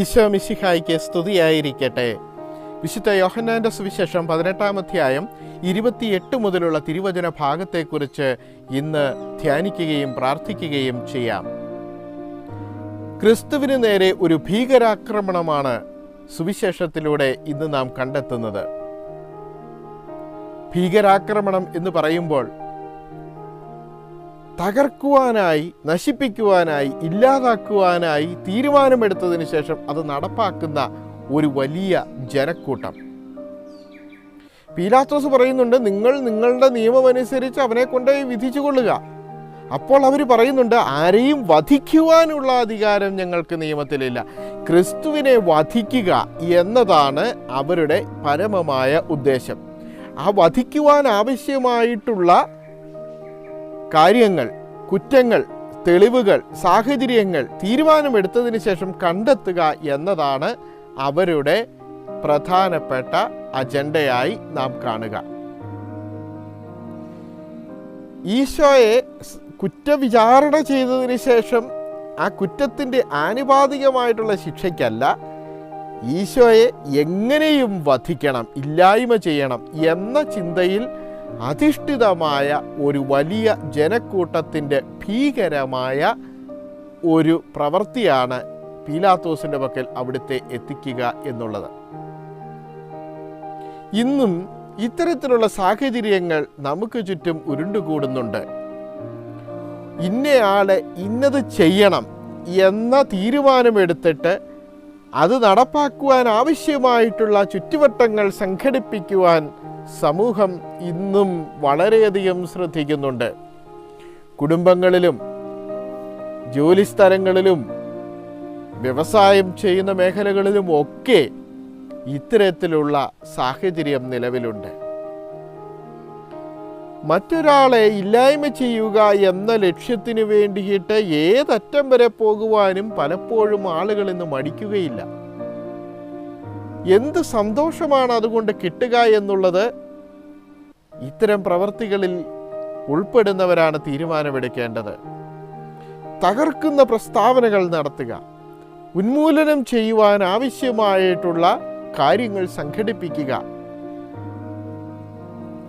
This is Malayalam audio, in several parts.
ഈശോ മിശിഹായിക്ക് സ്തുതിയായിരിക്കട്ടെ. വിശുദ്ധ യോഹന്നാന്റെ സുവിശേഷം പതിനെട്ടാം അധ്യായം ഇരുപത്തിയെട്ട് മുതലുള്ള തിരുവചന ഭാഗത്തെക്കുറിച്ച് ഇന്ന് ധ്യാനിക്കുകയും പ്രാർത്ഥിക്കുകയും ചെയ്യാം. ക്രിസ്തുവിന് നേരെ ഒരു ഭീകരാക്രമണമാണ് സുവിശേഷത്തിലൂടെ ഇന്ന് നാം കണ്ടെത്തുന്നത്. ഭീകരാക്രമണം എന്ന് പറയുമ്പോൾ തകർക്കുവാനായി നശിപ്പിക്കുവാനായി ഇല്ലാതാക്കുവാനായി തീരുമാനമെടുത്തതിന് ശേഷം അത് നടപ്പാക്കുന്ന ഒരു വലിയ ജനക്കൂട്ടം. പീലാത്തോസ് പറയുന്നുണ്ട് നിങ്ങൾ നിങ്ങളുടെ നിയമമനുസരിച്ച് അവനെ കൊണ്ടുപോയി വിധിച്ചു കൊള്ളുക അപ്പോൾ അവർ പറയുന്നുണ്ട് ആരെയും വധിക്കുവാനുള്ള അധികാരം ഞങ്ങൾക്ക് നിയമത്തിലില്ല. ക്രിസ്തുവിനെ വധിക്കുക എന്നതാണ് അവരുടെ പരമമായ ഉദ്ദേശം. ആ വധിക്കുവാൻ ആവശ്യമായിട്ടുള്ള കാര്യങ്ങൾ കുറ്റങ്ങൾ തെളിവുകൾ സാഹചര്യങ്ങൾ തീരുമാനമെടുത്തതിന് ശേഷം കണ്ടെത്തുക എന്നതാണ് അവരുടെ പ്രധാനപ്പെട്ട അജണ്ടയായി നാം കാണുക. ഈശോയെ കുറ്റവിചാരണ ചെയ്തതിന് ശേഷം ആ കുറ്റത്തിന്റെ ആനുപാതികമായിട്ടുള്ള ശിക്ഷയ്ക്കല്ല ഈശോയെ എങ്ങനെയും വധിക്കണം ഇല്ലായ്മ ചെയ്യണം എന്ന ചിന്തയിൽ അധിഷ്ഠിതമായ ഒരു വലിയ ജനക്കൂട്ടത്തിന്റെ ഭീകരമായ ഒരു പ്രവൃത്തിയാണ് പീലാത്തോസിന്റെ പക്കൽ അവിടുത്തെ എത്തിക്കുക എന്നുള്ളത്. ഇന്നും ഇത്തരത്തിലുള്ള സാഹചര്യങ്ങൾ നമുക്ക് ചുറ്റും ഉരുണ്ടുകൂടുന്നുണ്ട്. ഇന്നയാളെ ഇന്നത് ചെയ്യണം എന്ന തീരുമാനമെടുത്തിട്ട് അത് നടപ്പാക്കുവാൻ ആവശ്യമായിട്ടുള്ള ചുറ്റുവട്ടങ്ങൾ സംഘടിപ്പിക്കുവാൻ സമൂഹം ഇന്നും വളരെയധികം ശ്രദ്ധിക്കുന്നുണ്ട്. കുടുംബങ്ങളിലും ജോലിസ്ഥലങ്ങളിലും വ്യവസായം ചെയ്യുന്ന മേഖലകളിലും ഒക്കെ ഇത്തരത്തിലുള്ള സാഹചര്യം നിലവിലുണ്ട്. മറ്റൊരാളെ ഇല്ലായ്മ ചെയ്യുക എന്ന ലക്ഷ്യത്തിന് വേണ്ടിയിട്ട് ഏതറ്റം വരെ പോകുവാനും പലപ്പോഴും ആളുകൾ ഇന്ന് മടിക്കുകയില്ല. എന്ത് സന്തോഷമാണ് അതുകൊണ്ട് കിട്ടുക എന്നുള്ളത് ഇത്തരം പ്രവർത്തികളിൽ ഉൾപ്പെടുന്നവരാണ് തീരുമാനമെടുക്കേണ്ടത്. തകർക്കുന്ന പ്രസ്താവനകൾ നടത്തുക ഉന്മൂലനം ചെയ്യുവാൻ ആവശ്യമായിട്ടുള്ള കാര്യങ്ങൾ സംഘടിപ്പിക്കുക.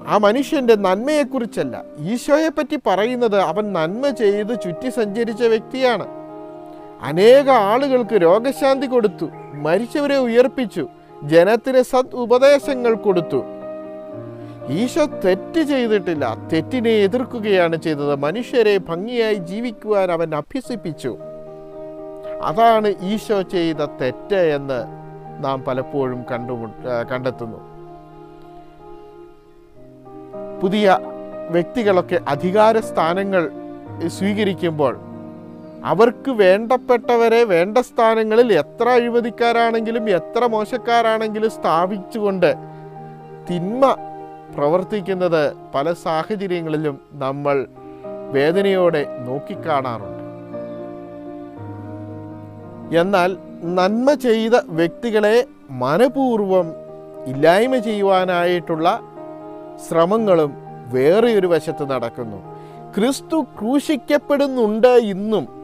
ആ മനുഷ്യന്റെ നന്മയെക്കുറിച്ചല്ല ഈശോയെ പറ്റി പറയുന്നത് അവൻ നന്മ ചെയ്ത് ചുറ്റി സഞ്ചരിച്ച വ്യക്തിയാണ്. അനേക ആളുകൾക്ക് രോഗശാന്തി കൊടുത്തു മരിച്ചവരെ ഉയർപ്പിച്ചു. ജനത്തിന് സത് ഉപദേശങ്ങൾ കൊടുത്തു. ഈശോ തെറ്റ് ചെയ്തിട്ടില്ല. തെറ്റിനെ എതിർക്കുകയാണ് ചെയ്തത്. മനുഷ്യരെ ഭംഗിയായി ജീവിക്കുവാൻ അവൻ അഭ്യസിപ്പിച്ചു. അതാണ് ഈശോ ചെയ്ത തെറ്റ് എന്ന് നാം പലപ്പോഴും കണ്ടു കണ്ടെത്തുന്നു. പുതിയ വ്യക്തികളൊക്കെ അധികാര സ്ഥാനങ്ങൾ സ്വീകരിക്കുമ്പോൾ അവർക്ക് വേണ്ടപ്പെട്ടവരെ വേണ്ട സ്ഥാനങ്ങളിൽ എത്ര അഴിമതിക്കാരാണെങ്കിലും എത്ര മോശക്കാരാണെങ്കിലും സ്ഥാപിച്ചുകൊണ്ട് തിന്മ പ്രവർത്തിക്കുന്നത് പല സാഹചര്യങ്ങളിലും നമ്മൾ വേദനയോടെ നോക്കിക്കാണാറുണ്ട്. എന്നാൽ നന്മ ചെയ്ത വ്യക്തികളെ മനപൂർവം ഇല്ലായ്മ ചെയ്യുവാനായിട്ടുള്ള ശ്രമങ്ങളും വേറെയൊരു വശത്ത് നടക്കുന്നു. ക്രിസ്തു ക്രൂശിക്കപ്പെടുന്നുണ്ട് ഇന്നും.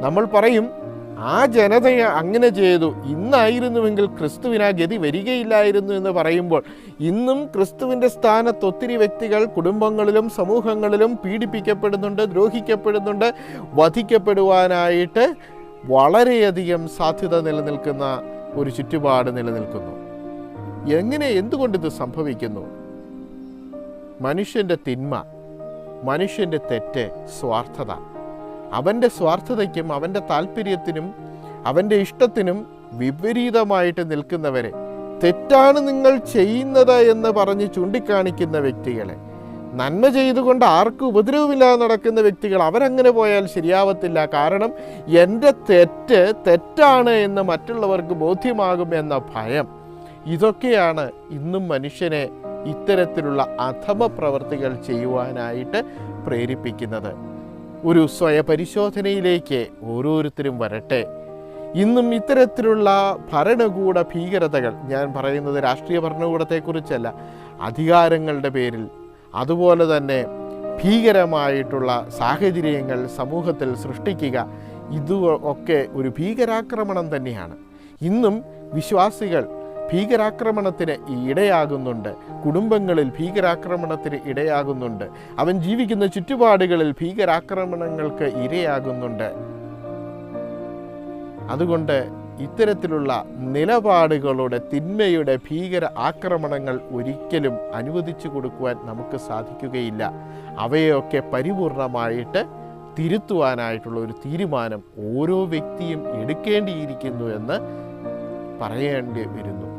നമ്മൾ പറയും ആ ജനതയെ അങ്ങനെ ചെയ്തു. ഇന്നായിരുന്നുവെങ്കിൽ ക്രിസ്തുവിന് ആ ഗതി വരികയില്ലായിരുന്നു എന്ന് പറയുമ്പോൾ ഇന്നും ക്രിസ്തുവിന്റെ സ്ഥാനത്ത് ഒത്തിരി വ്യക്തികൾ കുടുംബങ്ങളിലും സമൂഹങ്ങളിലും പീഡിപ്പിക്കപ്പെടുന്നുണ്ട് ദ്രോഹിക്കപ്പെടുന്നുണ്ട് വധിക്കപ്പെടുവാനായിട്ട് വളരെയധികം സാധ്യത നിലനിൽക്കുന്ന ഒരു ചുറ്റുപാട് നിലനിൽക്കുന്നു. എങ്ങനെ എന്തുകൊണ്ട് ഇത് സംഭവിക്കുന്നു? മനുഷ്യന്റെ തിന്മ മനുഷ്യന്റെ തെറ്റ് സ്വാർത്ഥത. അവന്റെ സ്വാർത്ഥതയ്ക്കും അവന്റെ താല്പര്യത്തിനും അവന്റെ ഇഷ്ടത്തിനും വിപരീതമായിട്ട് നിൽക്കുന്നവരെ തെറ്റാണ് നിങ്ങൾ ചെയ്യുന്നത് എന്ന് പറഞ്ഞ് ചൂണ്ടിക്കാണിക്കുന്ന വ്യക്തികളെ നന്മ ചെയ്തുകൊണ്ട് ആർക്കും ഉപദ്രവമില്ലാതെ നടക്കുന്ന വ്യക്തികൾ അവരങ്ങനെ പോയാൽ ശരിയാവത്തില്ല. കാരണം എന്റെ തെറ്റ് തെറ്റാണ് എന്ന് മറ്റുള്ളവർക്ക് ബോധ്യമാകും എന്ന ഭയം. ഇതൊക്കെയാണ് ഇന്നും മനുഷ്യനെ ഇത്തരത്തിലുള്ള അധമ പ്രവർത്തികൾ ചെയ്യുവാനായിട്ട് പ്രേരിപ്പിക്കുന്നത്. ഒരു സ്വയപരിശോധനയിലേക്ക് ഓരോരുത്തരും വരട്ടെ. ഇന്നും ഇത്തരത്തിലുള്ള ഭരണകൂട ഭീകരതകൾ ഞാൻ പറയുന്നത് രാഷ്ട്രീയ ഭരണകൂടത്തെക്കുറിച്ചല്ല അധികാരങ്ങളുടെ പേരിൽ അതുപോലെ തന്നെ ഭീകരമായിട്ടുള്ള സാഹചര്യങ്ങൾ സമൂഹത്തിൽ സൃഷ്ടിക്കുക ഇത് ഒക്കെ ഒരു ഭീകരാക്രമണം തന്നെയാണ്. ഇന്നും വിശ്വാസികൾ ഭീകരാക്രമണത്തിന് ഇടയാകുന്നുണ്ട്. കുടുംബങ്ങളിൽ ഭീകരാക്രമണത്തിന് ഇടയാകുന്നുണ്ട്. അവൻ ജീവിക്കുന്ന ചുറ്റുപാടുകളിൽ ഭീകരാക്രമണങ്ങൾക്ക് ഇരയാകുന്നുണ്ട്. അതുകൊണ്ട് ഇത്തരത്തിലുള്ള നിലപാടുകളുടെ തിന്മയുടെ ഭീകര ആക്രമണങ്ങൾ ഒരിക്കലും അനുവദിച്ചു കൊടുക്കുവാൻ നമുക്ക് സാധിക്കുകയില്ല. അവയൊക്കെ പരിപൂർണമായിട്ട് തിരുത്തുവാനായിട്ടുള്ള ഒരു തീരുമാനം ഓരോ വ്യക്തിയും എടുക്കേണ്ടിയിരിക്കുന്നു എന്ന് പറയേണ്ടി വരുന്നു.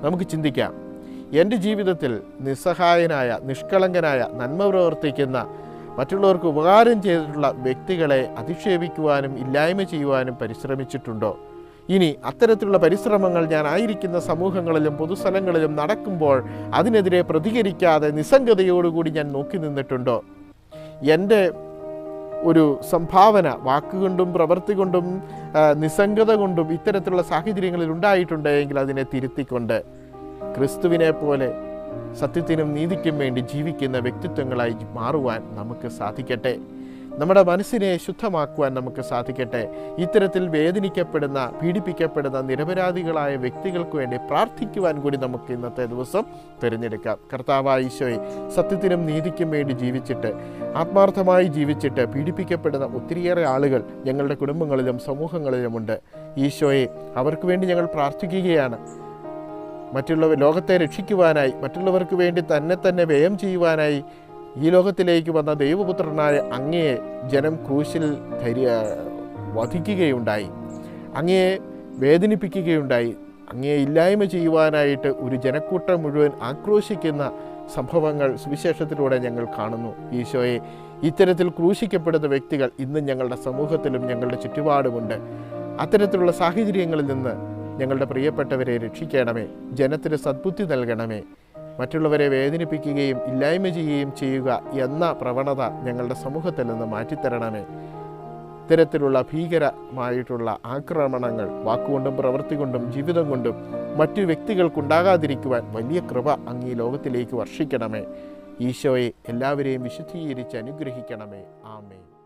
നമുക്ക് ചിന്തിക്കാം. എന്റെ ജീവിതത്തിൽ നിസ്സഹായനായ നിഷ്കളങ്കനായ നന്മ പ്രവർത്തിക്കുന്ന മറ്റുള്ളവർക്ക് ഉപകാരം ചെയ്തിട്ടുള്ള വ്യക്തികളെ അധിക്ഷേപിക്കുവാനും ഇല്ലായ്മ ചെയ്യുവാനും പരിശ്രമിച്ചിട്ടുണ്ടോ? ഇനി അത്തരത്തിലുള്ള പരിശ്രമങ്ങൾ ഞാൻ ആയിരിക്കുന്ന സമൂഹങ്ങളിലും പൊതുസ്ഥലങ്ങളിലും നടക്കുമ്പോൾ അതിനെതിരെ പ്രതികരിക്കാതെ നിസ്സംഗതയോടുകൂടി ഞാൻ നോക്കി നിന്നിട്ടുണ്ടോ? എന്റെ ഒരു സംഭാവന വാക്കുകൊണ്ടും പ്രവൃത്തി കൊണ്ടും നിസ്സംഗത കൊണ്ടും ഇത്തരത്തിലുള്ള സാഹചര്യങ്ങളിൽ ഉണ്ടായിട്ടുണ്ടെങ്കിൽ അതിനെ തിരുത്തിക്കൊണ്ട് ക്രിസ്തുവിനെ പോലെ സത്യത്തിനും നീതിക്കും വേണ്ടി ജീവിക്കുന്ന വ്യക്തിത്വങ്ങളായി മാറുവാൻ നമുക്ക് സാധിക്കട്ടെ. നമ്മുടെ മനസ്സിനെ ശുദ്ധമാക്കുവാൻ നമുക്ക് സാധിക്കട്ടെ. ഇത്തരത്തിൽ വേദനിക്കപ്പെടുന്ന പീഡിപ്പിക്കപ്പെടുന്ന നിരപരാധികളായ വ്യക്തികൾക്ക് വേണ്ടി പ്രാർത്ഥിക്കുവാൻ കൂടി നമുക്ക് ഇന്നത്തെ ദിവസം തിരഞ്ഞെടുക്കാം. കർത്താവായ ഈശോയെ സത്യത്തിനും നീതിക്കും വേണ്ടി ജീവിച്ചിട്ട് ആത്മാർത്ഥമായി ജീവിച്ചിട്ട് പീഡിപ്പിക്കപ്പെടുന്ന ഒത്തിരിയേറെ ആളുകൾ ഞങ്ങളുടെ കുടുംബങ്ങളിലും സമൂഹങ്ങളിലും ഉണ്ട്. ഈശോയെ അവർക്ക് വേണ്ടി ഞങ്ങൾ പ്രാർത്ഥിക്കുകയാണ്. മറ്റുള്ളവർ ലോകത്തെ രക്ഷിക്കുവാനായി മറ്റുള്ളവർക്ക് വേണ്ടി തന്നെ തന്നെ വ്യയം ചെയ്യുവാനായി ഈ ലോകത്തിലേക്ക് വന്ന ദൈവപുത്രനായ അങ്ങയെ ജനം ക്രൂശിൽ ധരി വധിക്കുകയുണ്ടായി. അങ്ങയെ വേദനിപ്പിക്കുകയുണ്ടായി. അങ്ങയെ ഇല്ലായ്മ ചെയ്യുവാനായിട്ട് ഒരു ജനക്കൂട്ടം മുഴുവൻ ആക്രോശിക്കുന്ന സംഭവങ്ങൾ സുവിശേഷത്തിലൂടെ ഞങ്ങൾ കാണുന്നു. ഈശോയെ ഇത്തരത്തിൽ ക്രൂശിക്കപ്പെടുന്ന വ്യക്തികൾ ഇന്ന് ഞങ്ങളുടെ സമൂഹത്തിലും ഞങ്ങളുടെ ചുറ്റുപാടുമുണ്ട്. അത്തരത്തിലുള്ള സാഹചര്യങ്ങളിൽ നിന്ന് ഞങ്ങളുടെ പ്രിയപ്പെട്ടവരെ രക്ഷിക്കണമേ. ജനത്തിന് സദ്ബുദ്ധി നൽകണമേ. മറ്റുള്ളവരെ വേദനിപ്പിക്കുകയും ഇല്ലായ്മ ചെയ്യുകയും ചെയ്യുക എന്ന പ്രവണത ഞങ്ങളുടെ സമൂഹത്തിൽ നിന്ന് മാറ്റിത്തരണമേ. ഇത്തരത്തിലുള്ള ഭീകരമായിട്ടുള്ള ആക്രമണങ്ങൾ വാക്കുകൊണ്ടും പ്രവൃത്തി കൊണ്ടും ജീവിതം കൊണ്ടും മറ്റു വ്യക്തികൾക്കുണ്ടാകാതിരിക്കുവാൻ വലിയ കൃപ അങ്ങ് ഈ ലോകത്തിലേക്ക് വർഷിക്കണമേ. ഈശോയെ എല്ലാവരെയും വിശുദ്ധീകരിച്ച് അനുഗ്രഹിക്കണമേ. ആമേ